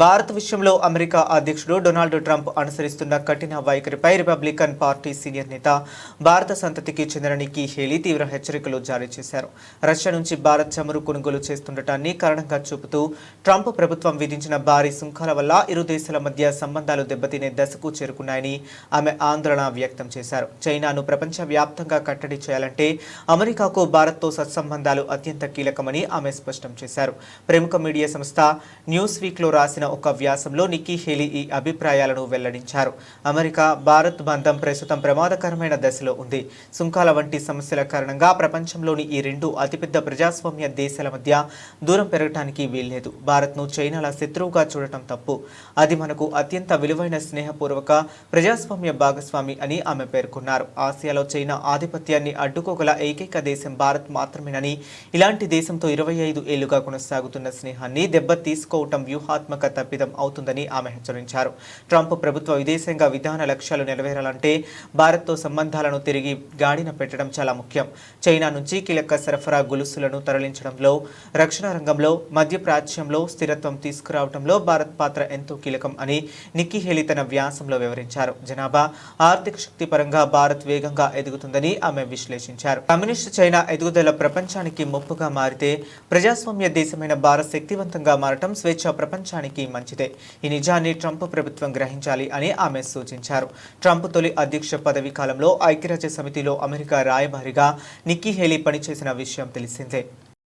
భారత్ విషయంలో అమెరికా అధ్యక్షుడు Donald Trump అనుసరిస్తున్న కఠిన వైఖరిపై రిపబ్లికన్ పార్టీ సీనియర్ నేత భారత సంతతికి చెందిన నిక్కీ హేలీ తీవ్ర హెచ్చరికలు జారీ చేశారు. రష్యా నుంచి భారత్ చమురు కొనుగోలు చేస్తుండటాన్ని కారణంగా చూపుతూ ట్రంప్ ప్రభుత్వం విధించిన భారీ సుంకాల వల్ల ఇరు దేశాల మధ్య సంబంధాలు దెబ్బతినే దశకు చేరుకున్నాయని ఆమె ఆందోళన వ్యక్తం చేశారు. చైనాను ప్రపంచవ్యాప్తంగా కట్టడి చేయాలంటే అమెరికాకు భారత్తో సత్సంబంధాలు అత్యంత కీలకమని ఆమె స్పష్టం చేశారు. ప్రముఖ మీడియా సంస్థ న్యూస్ వీక్లో రాసిన ఒక వ్యాసంలో నిక్కీ హేలీ ఈ అభిప్రాయాలను వెల్లడించారు. అమెరికా భారత్ బంధం ప్రస్తుతం ప్రమాదకరమైన దశలో ఉంది. సుంకాల వంటి సమస్యల కారణంగా ప్రపంచంలోని ఈ రెండు అతిపెద్ద ప్రజాస్వామ్య దేశాల మధ్య దూరం పెరగటానికి వీల్లేదు. భారత్ను చైనాల శత్రువుగా చూడటం తప్పు. అది మనకు అత్యంత విలువైన స్నేహపూర్వక ప్రజాస్వామ్య భాగస్వామి అని ఆమె పేర్కొన్నారు. ఆసియాలో చైనా ఆధిపత్యాన్ని అడ్డుకోగల ఏకైక దేశం భారత్ మాత్రమేనని ఇలాంటి దేశంతో ఇరవై ఐదు ఏళ్ళుగా కొనసాగుతున్న స్నేహాన్ని దెబ్బ తీసుకోవటం వ్యూహాత్మక తప్పిదం అవుతుందని ఆమె హెచ్చరించారు. ట్రంప్ ప్రభుత్వ విదేశాంగ విధాన లక్ష్యాలు నెరవేరాలంటే భారత్తో సంబంధాలను తిరిగి గాడిన పెట్టడం చాలా ముఖ్యం. చైనా నుంచి కీలక సరఫరా గొలుసులను తరలించడంలో రక్షణ రంగంలో మధ్యప్రాచ్యంలో స్థిరత్వం తీసుకురావడంలో భారత్ పాత్ర ఎంతో కీలకం అని నిక్కీ హేలి తన వ్యాసంలో వివరించారు. జనాభా ఆర్థిక శక్తి పరంగా భారత్ వేగంగా ఎదుగుతుందని ఆమె విశ్లేషించారు. కమ్యూనిస్టు చైనా ఎదుగుదల ప్రపంచానికి ముప్పుగా మారితే ప్రజాస్వామ్య దేశమైన భారత్ శక్తివంతంగా మారటం స్వేచ్ఛ ప్రపంచానికి మంచిదే. ఈ నిజాన్ని ట్రంప్ ప్రభుత్వం గ్రహించాలి అని ఆమె సూచించారు. ట్రంప్ తొలి అధ్యక్ష పదవీ కాలంలో ఐక్యరాజ్య సమితిలో అమెరికా రాయబారిగా నిక్కీ హేలీ పనిచేసిన విషయం తెలిసిందే.